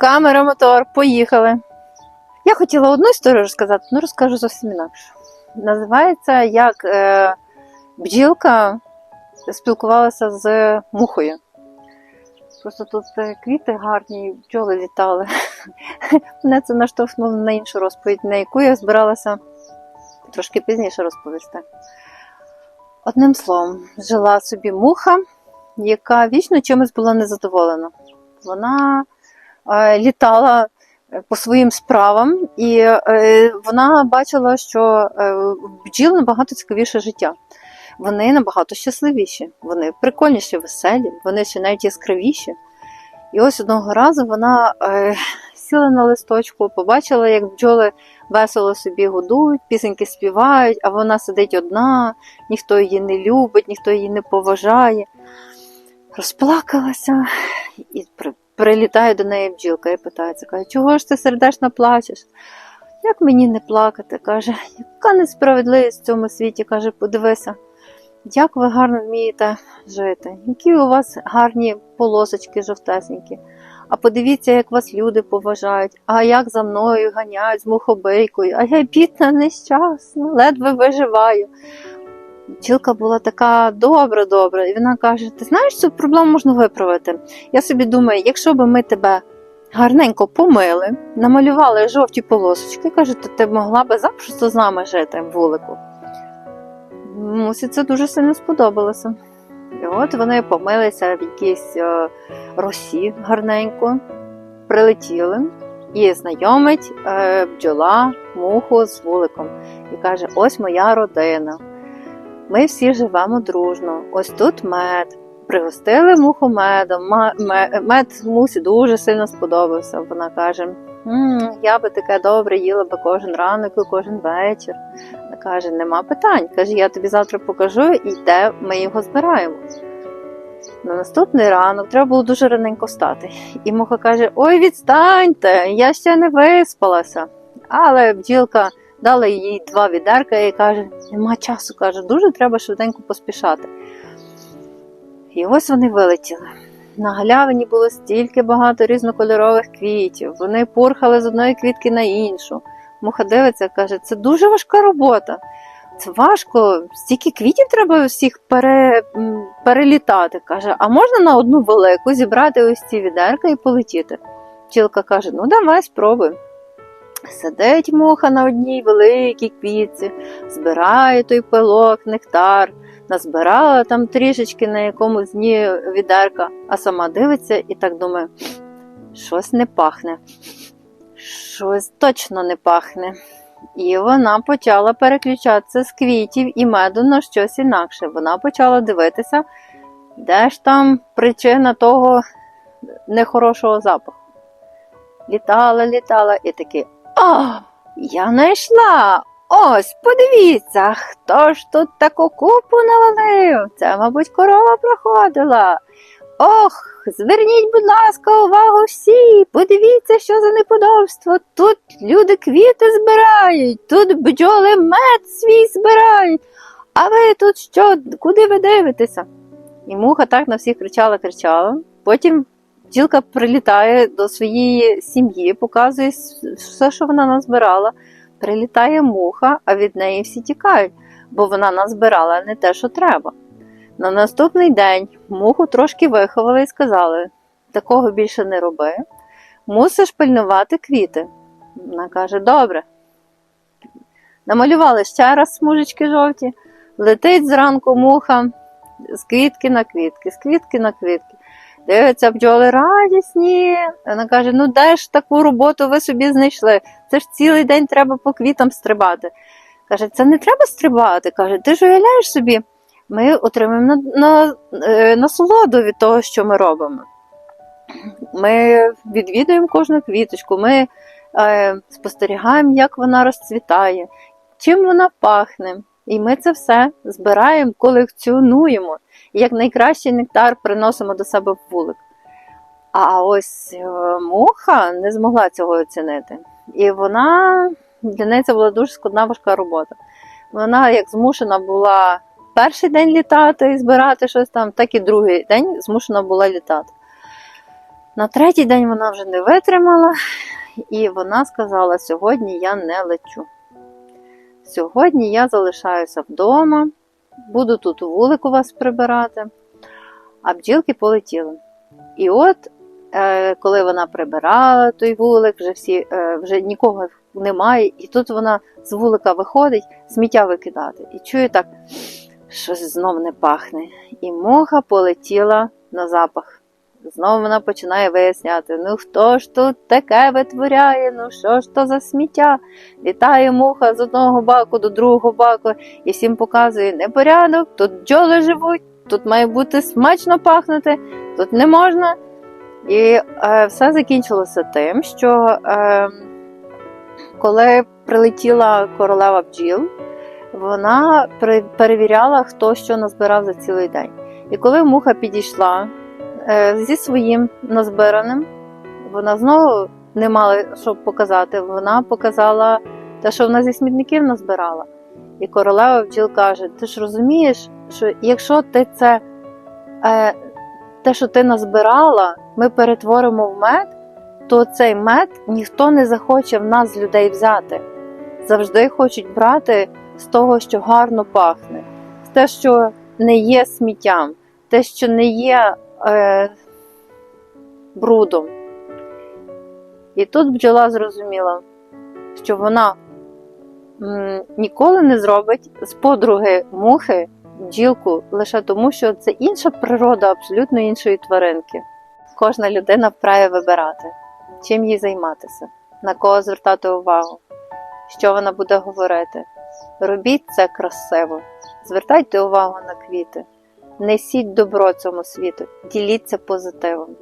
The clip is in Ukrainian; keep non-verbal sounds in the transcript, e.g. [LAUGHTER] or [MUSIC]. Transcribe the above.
Камера, мотор, поїхали. Я хотіла одну історію розказати, ну розкажу зовсім інакше. Називається як е, бджілка спілкувалася з мухою. Просто тут е, квіти гарні, бджоли літали. [LAUGHS] Мене це наштовхнуло на іншу розповідь, на яку я збиралася трошки пізніше розповісти. Одним словом, жила собі муха, яка вічно чимось була незадоволена. Вона літала е, по своїм справам, і е, вона бачила, що е, бджіл набагато цікавіше життя. Вони набагато щасливіші, вони прикольніші, веселі, вони ще навіть яскравіші. І ось одного разу вона е, [LAUGHS] сіла на листочку, побачила, як бджоли весело собі годують, пісеньки співають, а вона сидить одна, ніхто її не любить, ніхто її не поважає. Розплакалася і прилітає до неї бджілка і питається, каже, чого ж ти сердечно плачеш? Як мені не плакати? каже, яка несправедливість в цьому світі? каже, подивися, як ви гарно вмієте жити, які у вас гарні полосочки жовтесенькі. А подивіться, як вас люди поважають, а як за мною ганяють з мухобийкою, а я бідна, нещасна, ледве виживаю. Бджілка була така добра, добра, і вона каже: Ти знаєш, цю проблему можна виправити. Я собі думаю, якщо б ми тебе гарненько помили, намалювали жовті полосочки, каже, то ти могла би запросто з нами жити вулику. Мусі це дуже сильно сподобалося. І от вони помилися в якійсь е, росі гарненько, прилетіли і знайомить е, бджола муху з вуликом і каже: Ось моя родина. Ми всі живемо дружно. Ось тут мед. Пригостили муху медом. Мед мусі дуже сильно сподобався. Вона каже: «М, я би таке добре їла би кожен ранок і кожен вечір. Вона каже, нема питань. Каже, я тобі завтра покажу, і де ми його збираємо. На наступний ранок треба було дуже раненько встати. І муха каже: Ой, відстаньте, я ще не виспалася. Але бджілка дала їй два відерка і каже: нема часу, каже, дуже треба швиденько поспішати. І ось вони вилетіли. На галявині було стільки багато різнокольорових квітів. Вони пурхали з одної квітки на іншу. Муха дивиться, каже, це дуже важка робота. Це важко, стільки квітів треба всіх пере, перелітати. каже, а можна на одну велику зібрати ось ці відерка і полетіти? Пчілка каже: ну давай спробуй. Сидить муха на одній великій квітці, збирає той пилок, нектар, назбирала там трішечки на якомусь дні відерка, а сама дивиться і так думає, щось не пахне, щось точно не пахне. І вона почала переключатися з квітів і меду на щось інакше. Вона почала дивитися, де ж там причина того нехорошого запаху. Літала, літала і таки, о, я знайшла. Ось, подивіться, хто ж тут таку купу навалив? Це, мабуть, корова проходила. Ох, зверніть, будь ласка, увагу всі. Подивіться, що за неподобство. Тут люди квіти збирають, тут бджоли мед свій збирають. А ви тут що? Куди ви дивитеся? І муха так на всіх кричала, кричала. Потім бджілка прилітає до своєї сім'ї, показує все, що вона назбирала. Прилітає муха, а від неї всі тікають, бо вона назбирала не те, що треба. На наступний день муху трошки виховали і сказали: такого більше не роби, мусиш пильнувати квіти. Вона каже: добре. Намалювали ще раз смужечки жовті, летить зранку муха з квітки на квітки, з квітки на квітки. Дивиться, бджоли радісні. Вона каже: ну де ж таку роботу ви собі знайшли? Це ж цілий день треба по квітам стрибати. Каже, це не треба стрибати. Каже, ти ж уявляєш собі, ми отримуємо на, на, е, насолоду від того, що ми робимо. Ми відвідуємо кожну квіточку, ми е, спостерігаємо, як вона розцвітає, чим вона пахне. І ми це все збираємо, колекціонуємо. І як найкращий нектар приносимо до себе в вулик. А ось е, муха не змогла цього оцінити. І вона для неї це була дуже складна важка робота. Вона як змушена була перший день літати і збирати щось там, так і другий день змушена була літати. На третій день вона вже не витримала, і вона сказала: сьогодні я не лечу. Сьогодні я залишаюся вдома, буду тут у вулику вас прибирати, а бджілки полетіли. І от, е, коли вона прибирала той вулик, вже всі, е, вже нікого немає, і тут вона з вулика виходить сміття викидати. І чує так, щось знов не пахне. І муха полетіла на запах. Знову вона починає виясняти, ну хто ж тут таке витворяє, ну що ж то за сміття? Літає муха з одного баку до другого баку і всім показує непорядок, тут бджоли живуть, тут має бути смачно пахнути, тут не можна. І е, все закінчилося тим, що е, коли прилетіла королева бджіл, вона перевіряла, хто що назбирав за цілий день. І коли муха підійшла зі своїм назбираним, вона знову не мала що показати. Вона показала те, що вона зі смітників назбирала. І королева бджіл каже: Ти ж розумієш, що якщо ти це е, те, що ти назбирала, ми перетворимо в мед, то цей мед ніхто не захоче в нас людей взяти. Завжди хочуть брати з того, що гарно пахне, з те, що не є сміттям, те, що не є е, брудом. І тут бджола зрозуміла, що вона м, ніколи не зробить з подруги мухи бджілку лише тому, що це інша природа абсолютно іншої тваринки. Кожна людина вправі вибирати, чим їй займатися, на кого звертати увагу, що вона буде говорити. Робіть це красиво, звертайте увагу на квіти, несіть добро цьому світу, діліться позитивом.